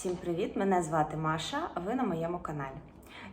Всім привіт! Мене звати Маша, а ви на моєму каналі.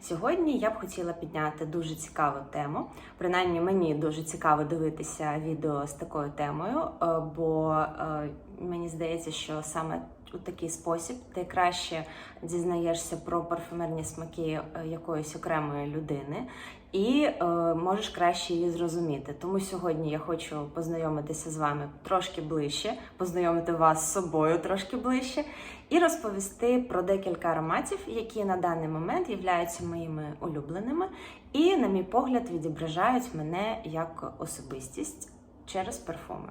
Сьогодні я б хотіла підняти дуже цікаву тему. Принаймні, мені дуже цікаво дивитися відео з такою темою, е, бо е, мені здається, що саме у такий спосіб ти краще дізнаєшся про парфюмерні смаки е, якоїсь окремої людини і е, можеш краще її зрозуміти. Тому сьогодні я хочу познайомитися з вами трошки ближче, познайомити вас з собою трошки ближче, і розповісти про декілька ароматів, які на даний момент являються моїми улюбленими, і, на мій погляд, відображають мене як особистість через парфуми.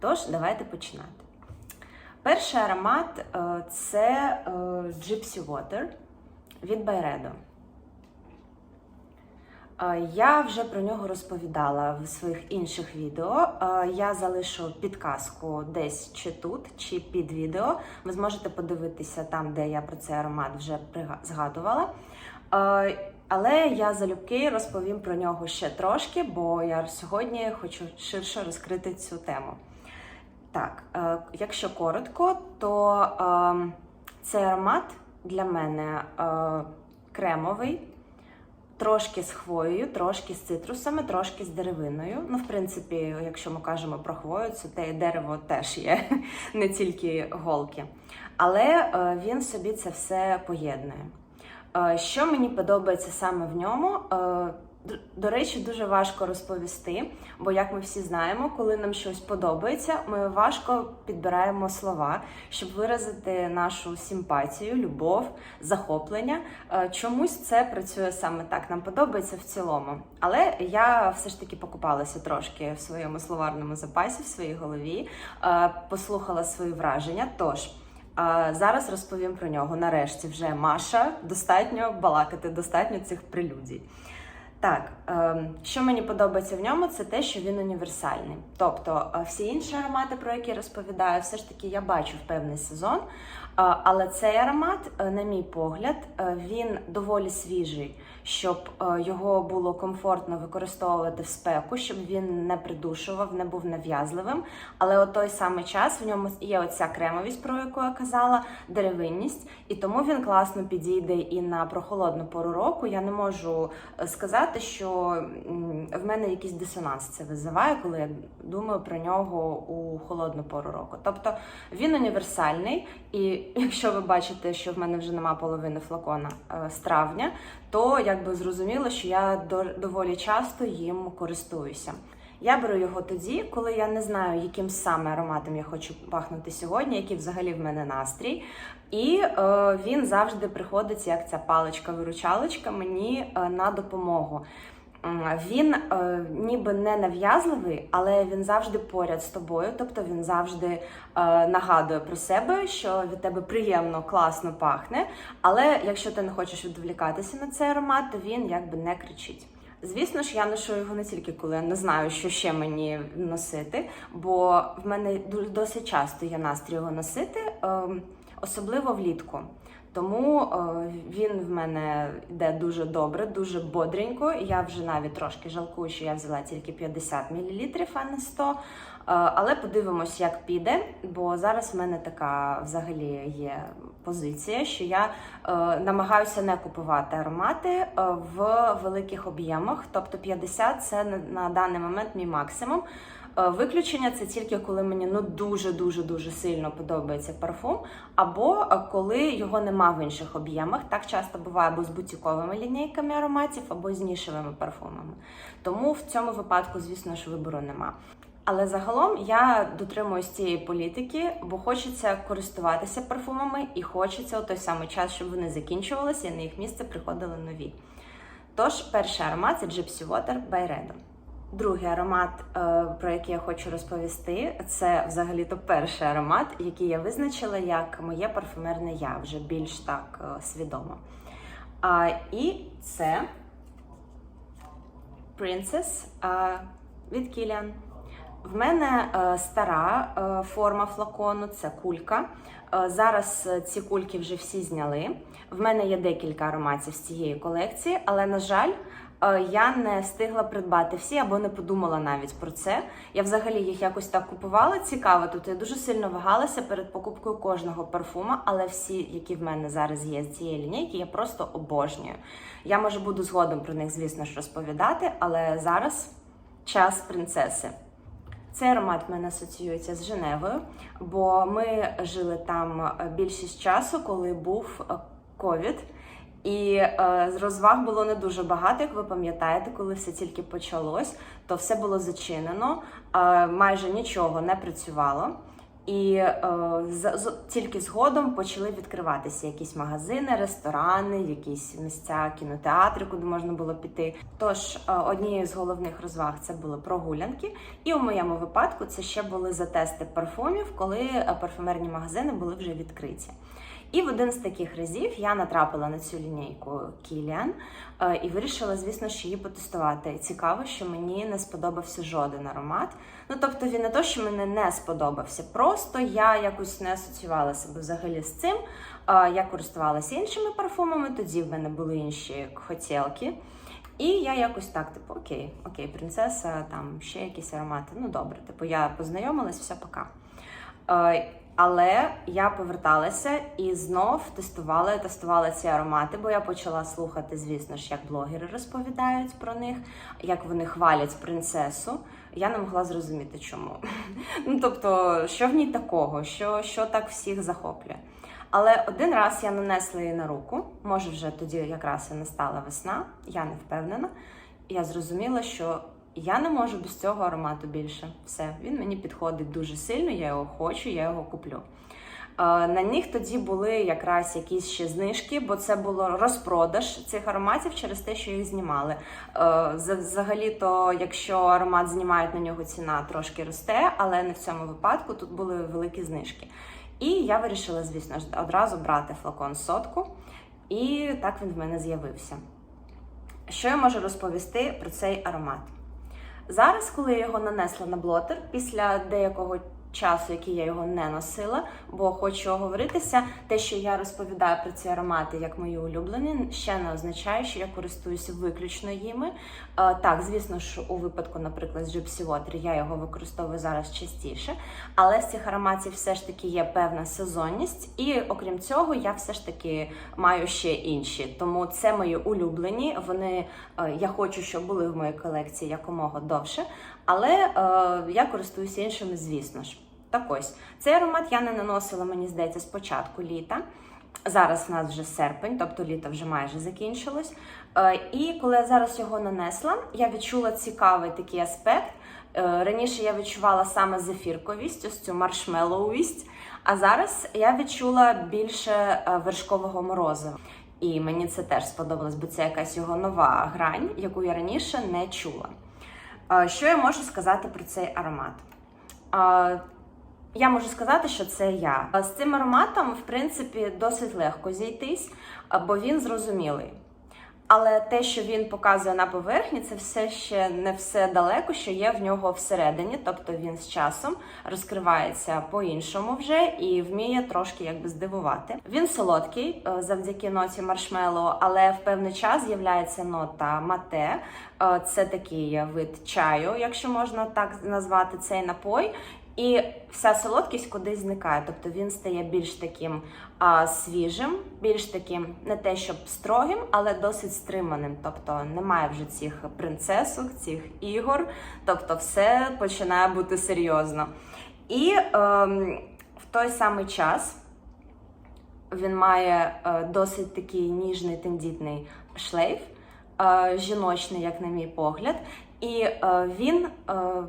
Тож, давайте починати. Перший аромат е, це е, Gypsy Water від Byredo. Е, Я вже про нього розповідала в своїх інших відео. Я залишу підказку десь чи тут, чи під відео. Ви зможете подивитися там, де я про цей аромат вже згадувала. Але я залюбки розповім про нього ще трошки, бо я сьогодні хочу ширше розкрити цю тему. Так, е, якщо коротко, то е, цей аромат для мене е, кремовий, трошки з хвоєю, трошки з цитрусами, трошки з деревиною. Ну, в принципі, якщо ми кажемо про хвою, це те дерево теж є, не тільки голки. Але е, він собі це все поєднує. Що мені подобається саме в ньому? Е, До речі, дуже важко розповісти, бо як ми всі знаємо, коли нам щось подобається, ми важко підбираємо слова, щоб виразити нашу симпатію, любов, захоплення. Е, Чомусь це працює саме так. Нам подобається в цілому. Але я все ж таки покупалася трошки в своєму словарному запасі, в своїй голові, е, послухала свої враження. Тож. А зараз розповім про нього. Нарешті вже Маша. Достатньо балакати, достатньо цих прелюдій. Так, що мені подобається в ньому, це те, що він універсальний. Тобто, е, всі інші аромати, про які розповідаю, все ж таки я бачу в певний сезон. е, Але цей аромат, е, на мій погляд, він доволі свіжий, щоб його було комфортно використовувати в спеку, щоб він не придушував, не був нав'язливим. Але у той самий час в ньому є оця кремовість, про яку я казала, деревинність, і тому він класно підійде і на прохолодну пору року. Я не можу сказати, що м, в мене якийсь дисонанс це визиває, коли я думаю про нього у холодну пору року. Тобто він універсальний, і якщо ви бачите, що в мене вже нема половини флакона е, з травня, то якби зрозуміло, що я доволі часто їм користуюся. Я беру його тоді, коли я не знаю, яким саме ароматом я хочу пахнути сьогодні, який взагалі в мене настрій. І е, він завжди приходить як ця паличка-виручалочка мені е, на допомогу. Він е, ніби не нав'язливий, але він завжди поряд з тобою. Тобто він завжди е, нагадує про себе, що від тебе приємно, класно пахне. Але якщо ти не хочеш відволікатися на цей аромат, то він якби не кричить. Звісно ж, я ношу його не тільки коли я не знаю, що ще мені носити, бо в мене досить часто є настрій його носити, ем, особливо влітку. Тому е, він в мене йде дуже добре, дуже бодренько. Я вже навіть трошки жалкую, що я взяла тільки 50 мл, а не 100. Е, але подивимось, як піде, бо зараз в мене така взагалі є позиція, що я е, намагаюся не купувати аромати е, в великих об'ємах. Тобто 50 це на, даний момент мій максимум. Е, Виключення це тільки коли мені ну дуже дуже дуже сильно подобається парфум, або е, коли його нема в інших об'ємах. Так часто буває або з бутіковими лінійками ароматів, або з нішевими парфумами. Тому в цьому випадку, звісно ж, вибору нема. Але загалом я дотримуюсь цієї політики, бо хочеться користуватися парфумами і хочеться у той самий час, щоб вони закінчувалися і на їх місце приходили нові. Тож, перший аромат це Gypsy Water by Redo. Другий аромат, е, про який я хочу розповісти, це взагалі-то перший аромат, який я визначила як моє парфюмерне я вже більш так е, свідомо. А, і це Princess від Kilian. В мене е, стара е, форма флакону, це кулька. Е, зараз ці кульки вже всі зняли. В мене є декілька ароматів з цієї колекції, але, на жаль, я не встигла придбати всі або не подумала навіть про це. Я взагалі їх якось так купувала. Цікаво, тобто я дуже сильно вагалася перед покупкою кожного парфума, але всі, які в мене зараз є з цієї лінійки, я просто обожнюю. Я може буду згодом про них, звісно ж, розповідати, але зараз час принцеси. Цей аромат в мене асоціюється з Женевою, бо ми жили там е, більшість часу, коли був е, ковід. І е, з розваг було не дуже багато, як ви пам'ятаєте, коли все тільки почалось, то все було зачинено, майже нічого не працювало. І е, з, з, тільки згодом почали відкриватися якісь магазини, ресторани, якісь місця, кінотеатри, куди можна було піти. Тож е, однією з головних розваг це були прогулянки. І у моєму випадку це ще були затести парфумів, коли е, парфумерні магазини були вже відкриті. І в один з таких разів я натрапила на цю лінійку Кіліан е, і вирішила, звісно, що її потестувати. Цікаво, що мені не сподобався жоден аромат. Ну тобто він не то, що мені не сподобався, просто я якось не асоціювала себе взагалі з цим. Е, Я користувалася іншими парфумами, тоді в мене були інші хотілки. І я якось так, типу, окей, окей, принцеса, там ще якісь аромати. Ну добре, типу, я познайомилась, все пока. Але я поверталася і знов тестувала тестувала ці аромати, бо я почала слухати, звісно ж, як блогери розповідають про них, як вони хвалять принцесу. Я не могла зрозуміти, чому. Ну тобто, що в ній такого, що, що так всіх захоплює. Але один раз я нанесла її на руку, може, вже тоді якраз і настала весна, я не впевнена. Я зрозуміла, що я не можу без цього аромату більше. Все, він мені підходить дуже сильно, я його хочу, я його куплю. Е, На них тоді були якраз якісь ще знижки, бо це було розпродаж цих ароматів через те, що їх знімали. Е, Взагалі-то, якщо аромат знімають на нього ціна трошки росте, але не в цьому випадку тут були великі знижки. І я вирішила, звісно одразу брати флакон сотку, і так він в мене з'явився. Що я можу розповісти про цей аромат? Зараз, коли я його нанесла на блотер, після деякого часу, який я його не носила, бо хочу оговоритися, те, що я розповідаю про ці аромати як мої улюблені, ще не означає, що я користуюся виключно їми. Е, Так, звісно ж, у випадку, наприклад, з Gypsy Water я його використовую зараз частіше, але з цих ароматів все ж таки є певна сезонність, і окрім цього, я все ж таки маю ще інші. Тому це мої улюблені. Вони е, я хочу, щоб були в моїй колекції якомога довше, але е, я користуюся іншими, звісно ж. Так ось цей аромат я не наносила, мені здається, з початку літа. Зараз в нас вже серпень, тобто літо вже майже закінчилось. Е, І коли я зараз його нанесла, я відчула цікавий такий аспект. Е, Раніше я відчувала саме зефірковість, ось цю маршмеллоувість, а зараз я відчула більше е, вершкового морозива. І мені це теж сподобалось, бо це якась його нова грань, яку я раніше не чула. Що я можу сказати про цей аромат? Я можу сказати, що це я. З цим ароматом, в принципі, досить легко зійтись, бо він зрозумілий. Але те, що він показує на поверхні, це все ще не все далеко, що є в нього всередині. Тобто він з часом розкривається по-іншому вже і вміє трошки якби здивувати. Він солодкий е, завдяки ноті маршмеллоу, але в певний час з'являється нота мате. Е, Це такий вид чаю, якщо можна так назвати цей напой. І вся солодкість кудись зникає, тобто він стає більш таким а, свіжим, більш таким не те, щоб строгим, але досить стриманим. Тобто немає вже цих принцесок, цих ігор, тобто все починає бути серйозно. І ем, в той самий час він має е, досить такий ніжний тендітний шлейф, е, жіночний, як на мій погляд, і е, він. Е,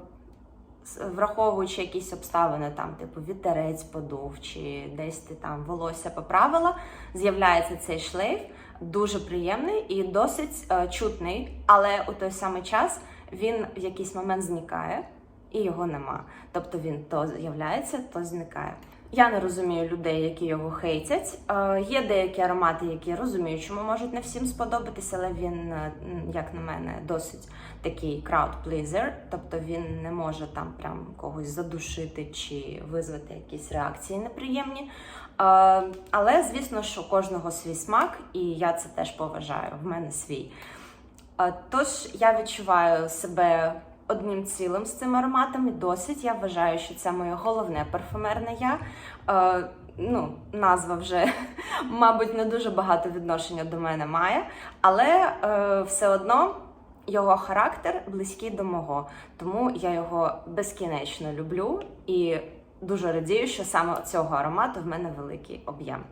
враховуючи якісь обставини, там, типу, вітерець подув, чи десь ти там волосся поправила, з'являється цей шлейф, дуже приємний і досить е, чутний, але у той самий час він в якийсь момент зникає і його нема. Тобто він то з'являється, то зникає. Я не розумію людей, які його хейтять. Е, є деякі аромати, які розумію, чому можуть не всім сподобатися, але він, е, як на мене, досить такий pleaser, тобто він не може там прям когось задушити чи визвати якісь реакції неприємні. Е, але звісно, що у кожного свій смак, і я це теж поважаю. В мене свій. Е, Тож я відчуваю себе одним цілим з цим ароматом і досить. Я вважаю, що це моє головне парфумерне я. Е, Ну, назва вже, мабуть, не дуже багато відношення до мене має, але е, все одно його характер близький до мого, тому я його безкінечно люблю і дуже радію, що саме цього аромату в мене великий об'єм.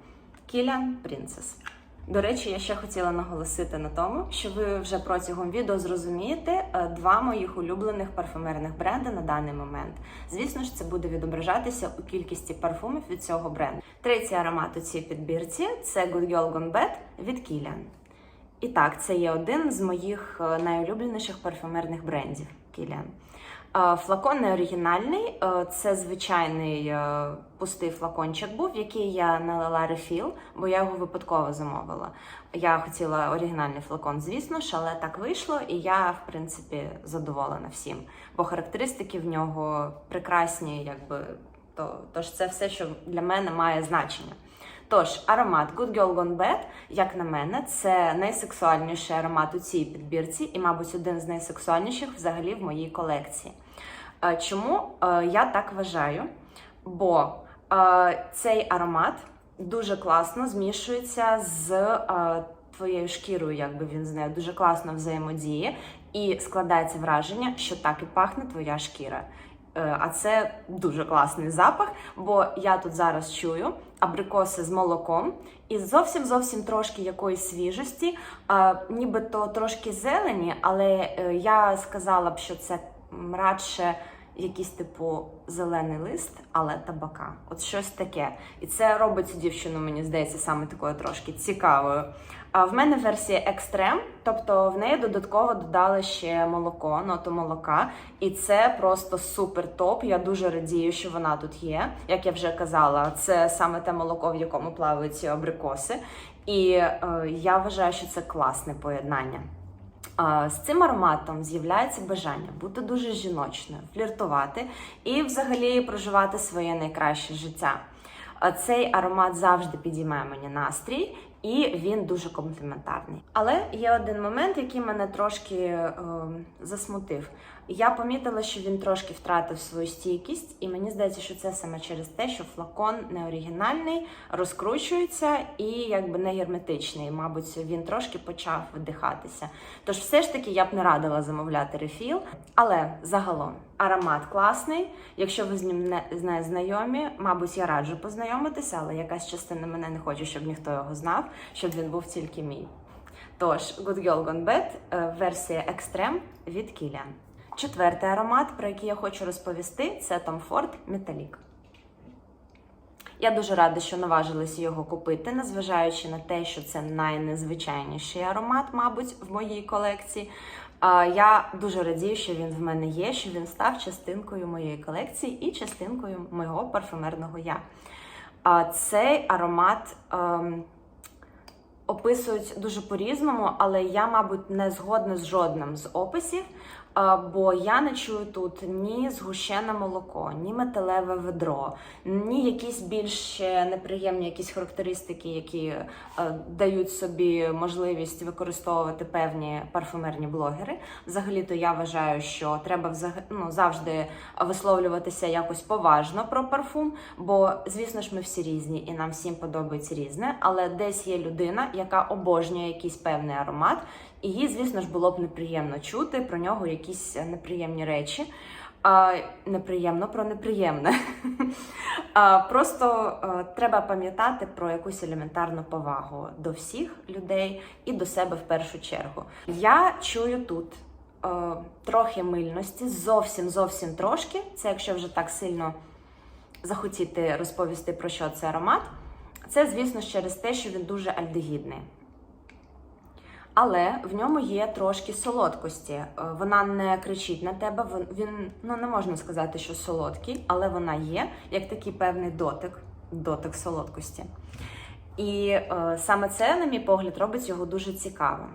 Кілян Принцес. До речі, я ще хотіла наголосити на тому, що ви вже протягом відео зрозумієте е, два моїх улюблених парфумерних бренди на даний момент. Звісно ж, це буде відображатися у кількості парфумів від цього бренду. Третій аромат у цій підбірці це Good Girl Gone Bad від Kilian. І так, це є один з моїх е, найулюбленіших парфумерних брендів Kilian. Флакон не оригінальний, це звичайний пустий флакончик був, який я налила рефіл, бо я його випадково замовила. Я хотіла оригінальний флакон, звісно ж, але так вийшло, і я, в принципі, задоволена всім. Бо характеристики в нього прекрасні, якби то, тож це все, що для мене має значення. Тож, аромат Good Girl Gone Bad, як на мене, це найсексуальніший аромат у цій підбірці, і, мабуть, один з найсексуальніших взагалі в моїй колекції. Е, Чому е, я так вважаю? Бо е, цей аромат дуже класно змішується з твоєю шкірою, якби він з нею дуже класно взаємодіє, і складається враження, що так і пахне твоя шкіра. А це дуже класний запах, бо я тут зараз чую абрикоси з молоком і зовсім зовсім трошки якоїсь свіжості, нібито трошки зелені, але я сказала б, що це радше якийсь типу зелений лист, але табака. От щось таке. І це робить цю дівчину, мені здається, саме такою трошки цікавою. А в мене версія екстрем, тобто в неї додатково додали ще молоко, ноту молока, і це просто супер топ. Я дуже радію, що вона тут є. Як я вже казала, це саме те молоко, в якому плавають ці абрикоси. І е, я вважаю, що це класне поєднання. З цим ароматом з'являється бажання бути дуже жіночною, фліртувати і взагалі проживати своє найкраще життя. Цей аромат завжди підіймає мені настрій, і він дуже компліментарний. Але є один момент, який мене трошки е, засмутив. Я помітила, що він трошки втратив свою стійкість, і мені здається, що це саме через те, що флакон не оригінальний, розкручується і якби не герметичний. Мабуть, він трошки почав видихатися. Тож, все ж таки, я б не радила замовляти рефіл. Але загалом аромат класний. Якщо ви з ним не з нею знайомі, мабуть, я раджу познайомитися, але якась частина мене не хоче, щоб ніхто його знав, щоб він був тільки мій. Тож, Good Girl Gone Bad, е, версія Extreme від Kilian. Четвертий аромат, про який я хочу розповісти, це Tom Ford Metallic. Я дуже рада, що наважилися його купити, незважаючи на те, що це найнезвичайніший аромат, мабуть, в моїй колекції. Я дуже радію, що він в мене є, що він став частинкою моєї колекції і частинкою мого парфюмерного я. Цей аромат ем, описують дуже по-різному, але я, мабуть, не згодна з жодним з описів, бо я не чую тут ні згущене молоко, ні металеве ведро, ні якісь більш неприємні якісь характеристики, які е, дають собі можливість використовувати певні парфумерні блогери. Взагалі-то я вважаю, що треба ну, завжди висловлюватися якось поважно про парфум, бо звісно ж ми всі різні і нам всім подобається різне, але десь є людина, яка обожнює якийсь певний аромат, і їй, звісно ж, було б неприємно чути про нього якісь неприємні речі. А, неприємно про неприємне. а, просто а, треба пам'ятати про якусь елементарну повагу до всіх людей і до себе в першу чергу. Я чую тут е, трохи мильності, зовсім зовсім трошки. Це якщо вже так сильно захотіти розповісти про що це аромат. Це, звісно, через те, що він дуже альдегідний. Але в ньому є трошки солодкості. Е, Вона не кричить на тебе. Він ну не можна сказати, що солодкий, але вона є як такий певний дотик, дотик солодкості. І е, саме це, на мій погляд, робить його дуже цікавим.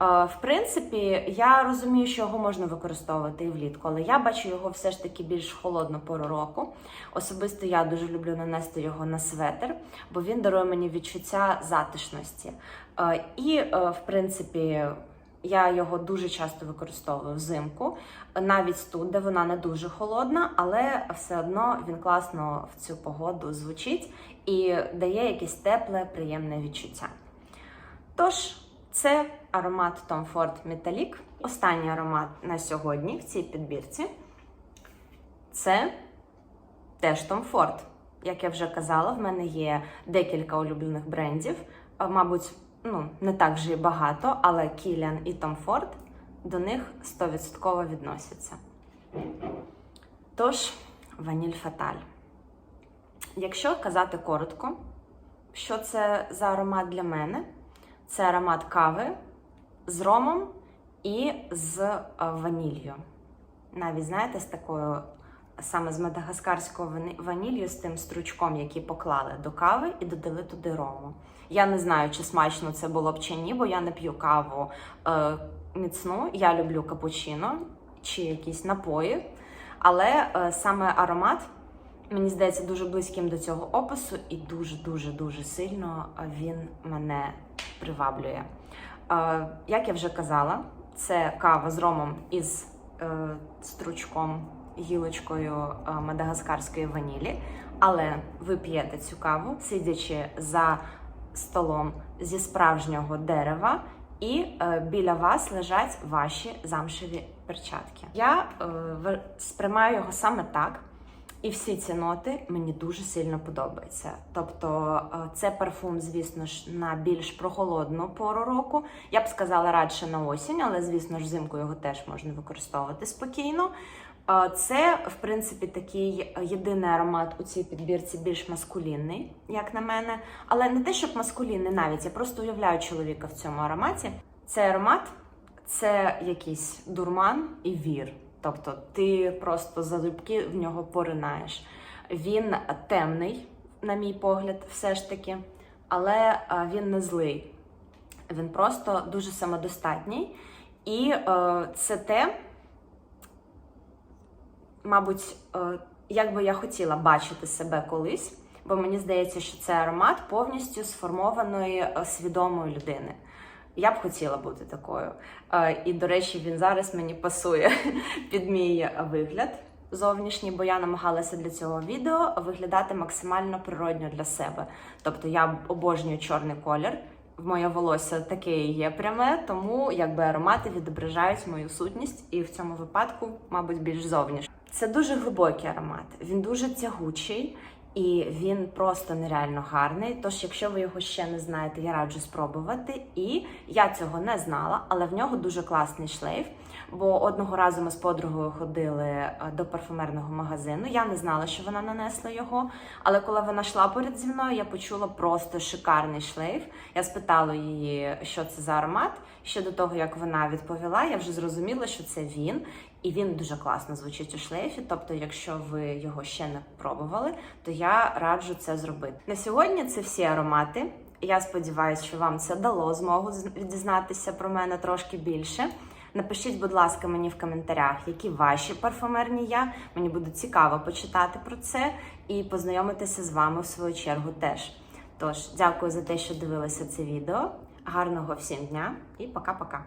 В принципі, я розумію, що його можна використовувати і влітку, але я бачу його все ж таки більш холодну пору року. Особисто я дуже люблю нанести його на светр, бо він дарує мені відчуття затишності. І, е, в принципі, Я його дуже часто використовую взимку, навіть тут, де вона не дуже холодна, але все одно він класно в цю погоду звучить і дає якесь тепле, приємне відчуття. Тож, це аромат Tom Ford Metallic. Останній аромат на сьогодні в цій підбірці це теж Tom Ford. Як я вже казала, в мене є декілька улюблених брендів. Мабуть, ну, не так вже і багато, але Kilian і Tom Ford до них 100% відносяться. Тож, ваніль Фаталь. Якщо казати коротко, що це за аромат для мене? Це аромат кави з ромом і з е, ваніллю. Навіть, знаєте, з такою саме з мадагаскарською вані- ваніллю, з тим стручком, який поклали до кави і додали туди рому. Я не знаю, чи смачно це було б чи ні, бо я не п'ю каву е, міцну. Я люблю капучино чи якісь напої. Але е, саме аромат мені здається дуже близьким до цього опису, і дуже дуже сильно він мене приваблює. Е, як я вже казала, це кава з ромом із е, стручком, гілочкою е, мадагаскарської ванілі. Але ви п'єте цю каву, сидячи за столом зі справжнього дерева, і біля вас лежать ваші замшеві перчатки. Я сприймаю його саме так. І всі ці ноти мені дуже сильно подобаються. Тобто е, це парфум, звісно ж, на більш прохолодну пору року. Я б сказала радше на осінь, але звісно ж, взимку його теж можна використовувати спокійно. Е, Це, в принципі, такий єдиний аромат у цій підбірці більш маскулінний, як на мене. Але не те, щоб маскулінний навіть, я просто уявляю чоловіка в цьому ароматі. Цей аромат це якийсь дурман і вір. Тобто ти просто залюбки в нього поринаєш. Він темний, на мій погляд, все ж таки, але він не злий. Він просто дуже самодостатній. І е, це те, мабуть, е, як би я хотіла бачити себе колись, бо мені здається, що це аромат повністю сформованої е, свідомої людини. Я б хотіла бути такою. Е, І, до речі, він зараз мені пасує під мій вигляд зовнішній, бо я намагалася для цього відео виглядати максимально природньо для себе. Тобто я обожнюю чорний колір. Моє волосся таке і є пряме, тому якби аромати відображають мою сутність, і в цьому випадку, мабуть, більш зовнішньо. Це дуже глибокий аромат, він дуже тягучий. І він просто нереально гарний. Тож, якщо ви його ще не знаєте, я раджу спробувати. І я цього не знала, але в нього дуже класний шлейф. Бо одного разу ми з подругою ходили е, до парфумерного магазину. Я не знала, що вона нанесла його. Але коли вона йшла поряд зі мною, я почула просто шикарний шлейф. Я спитала її, що це за аромат. Ще до того, як вона відповіла, я вже зрозуміла, що це він. І він дуже класно звучить у шлейфі. Тобто, якщо ви його ще не пробували, то я раджу це зробити. На сьогодні це всі аромати. Я сподіваюся, що вам це дало змогу дізнатися про мене трошки більше. Напишіть, будь ласка, мені в коментарях, які ваші парфумерні я. Мені буде цікаво почитати про це і познайомитися з вами в свою чергу теж. Тож, дякую за те, що дивилися це відео. Гарного всім дня і пока-пока.